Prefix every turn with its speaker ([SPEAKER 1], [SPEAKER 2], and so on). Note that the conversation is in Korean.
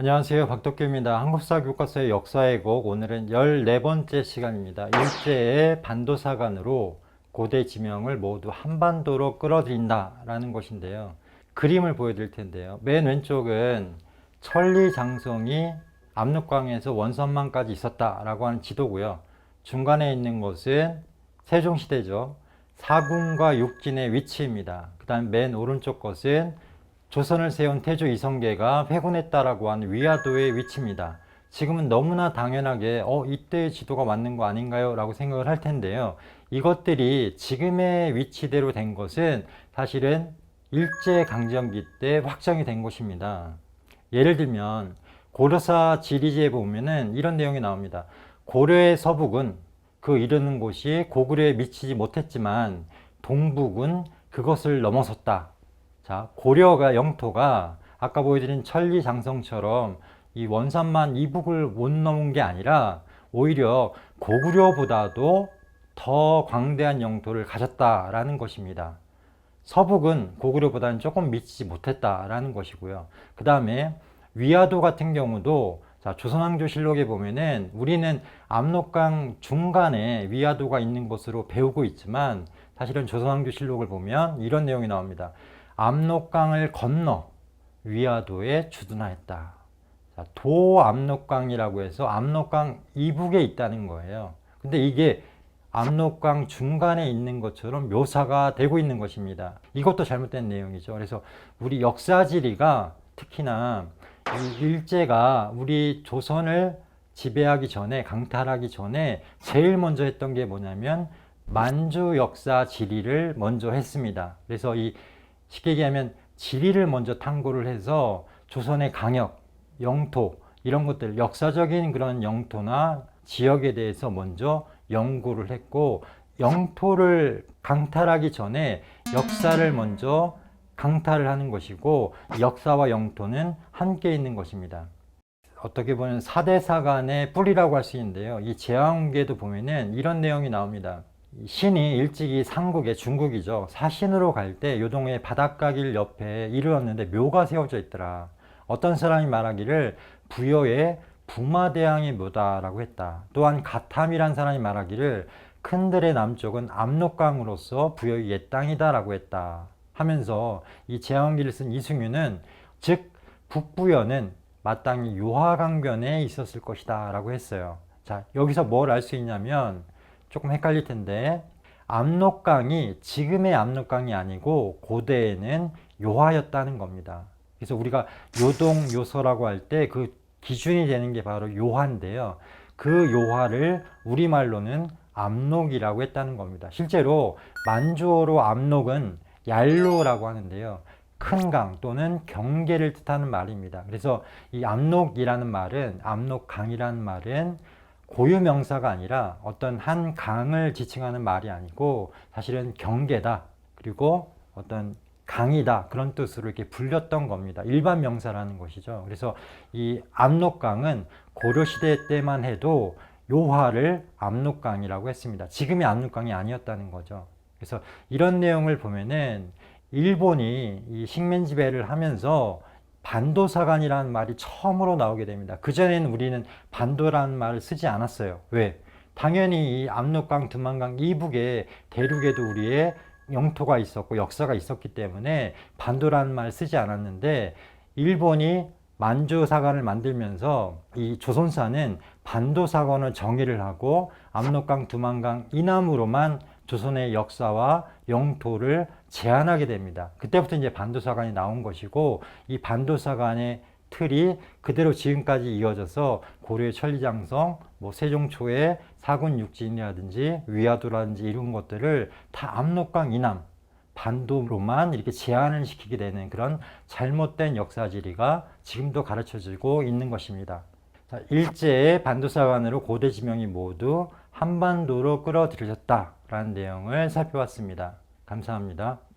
[SPEAKER 1] 안녕하세요. 박덕규입니다. 한국사 교과서의 역사의 곡 오늘은 14번째 시간입니다. 일제의 반도사관으로 고대 지명을 모두 한반도로 끌어들인다라는 것인데요. 그림을 보여드릴 텐데요. 맨 왼쪽은 천리장성이 압록강에서 원선만까지 있었다라고 하는 지도고요. 중간에 있는 것은 세종시대죠. 사군과 육진의 위치입니다. 그 다음 맨 오른쪽 것은 조선을 세운 태조 이성계가 회군했다라고 하는 위화도의 위치입니다. 지금은 너무나 당연하게 어 이때의 지도가 맞는 거 아닌가요? 라고 생각을 할 텐데요. 이것들이 지금의 위치대로 된 것은 사실은 일제 강점기 때 확정이 된 것입니다. 예를 들면 고려사 지리지에 보면은 이런 내용이 나옵니다. 고려의 서북은 그 이르는 곳이 고구려에 미치지 못했지만 동북은 그것을 넘어섰다. 자, 고려가 영토가 아까 보여드린 천리장성처럼 이 원산만 이북을 못 넘은 게 아니라 오히려 고구려보다도 더 광대한 영토를 가졌다라는 것입니다. 서북은 고구려보다는 조금 미치지 못했다라는 것이고요. 그 다음에 위화도 같은 경우도 자, 조선왕조실록에 보면은 우리는 압록강 중간에 위화도가 있는 것으로 배우고 있지만 사실은 조선왕조실록을 보면 이런 내용이 나옵니다. 압록강을 건너 위화도에 주둔하였다. 자, 도압록강이라고 해서 압록강 이북에 있다는 거예요. 근데 이게 압록강 중간에 있는 것처럼 묘사가 되고 있는 것입니다. 이것도 잘못된 내용이죠. 그래서 우리 역사지리가 특히나 이 일제가 우리 조선을 지배하기 전에 강탈하기 전에 제일 먼저 했던 게 뭐냐면 만주 역사 지리를 먼저 했습니다. 그래서 이 쉽게 얘기하면 지리를 먼저 탐구를 해서 조선의 강역, 영토 이런 것들 역사적인 그런 영토나 지역에 대해서 먼저 연구를 했고 영토를 강탈하기 전에 역사를 먼저 강탈을 하는 것이고 역사와 영토는 함께 있는 것입니다. 어떻게 보면 사대사 간의 뿌리라고 할 수 있는데요. 이 제왕계도 보면은 이런 내용이 나옵니다. 신이 일찍이 삼국의 중국이죠. 사신으로 갈 때 요동의 바닷가길 옆에 이르렀는데 묘가 세워져 있더라. 어떤 사람이 말하기를 부여에 부마대왕의 묘다라고 했다. 또한 가탐이란 사람이 말하기를 큰들의 남쪽은 압록강으로서 부여의 옛 땅이다라고 했다. 하면서 이 제왕기를 쓴 이승유는 즉 북부여는 마땅히 요하강변에 있었을 것이다 라고 했어요. 자, 여기서 뭘 알 수 있냐면 조금 헷갈릴 텐데 압록강이 지금의 압록강이 아니고 고대에는 요하였다는 겁니다. 그래서 우리가 요동 요서라고 할 때 그 기준이 되는 게 바로 요하인데요. 그 요하를 우리말로는 압록이라고 했다는 겁니다. 실제로 만주어로 압록은 얄로라고 하는데요. 큰 강 또는 경계를 뜻하는 말입니다. 그래서 이 압록이라는 말은 압록강이라는 말은 고유 명사가 아니라 어떤 한 강을 지칭하는 말이 아니고 사실은 경계다. 그리고 어떤 강이다. 그런 뜻으로 이렇게 불렸던 겁니다. 일반 명사라는 것이죠. 그래서 이 압록강은 고려시대 때만 해도 요하를 압록강이라고 했습니다. 지금의 압록강이 아니었다는 거죠. 그래서 이런 내용을 보면은 일본이 이 식민 지배를 하면서 반도사관이라는 말이 처음으로 나오게 됩니다. 그전에는 우리는 반도라는 말을 쓰지 않았어요. 왜? 당연히 이 압록강, 두만강 이북에 대륙에도 우리의 영토가 있었고 역사가 있었기 때문에 반도라는 말 쓰지 않았는데 일본이 만주사관을 만들면서 이 조선사는 반도사관을 정의를 하고 압록강, 두만강 이남으로만 조선의 역사와 영토를 제한하게 됩니다. 그때부터 이제 반도사관이 나온 것이고 이 반도사관의 틀이 그대로 지금까지 이어져서 고려의 천리장성, 뭐 세종초의 사군 육진이라든지 위화도라든지 이런 것들을 다 압록강 이남 반도로만 이렇게 제한을 시키게 되는 그런 잘못된 역사지리가 지금도 가르쳐지고 있는 것입니다. 자, 일제의 반도사관으로 고대 지명이 모두 한반도로 끌어들여졌다 라는 내용을 살펴봤습니다. 감사합니다.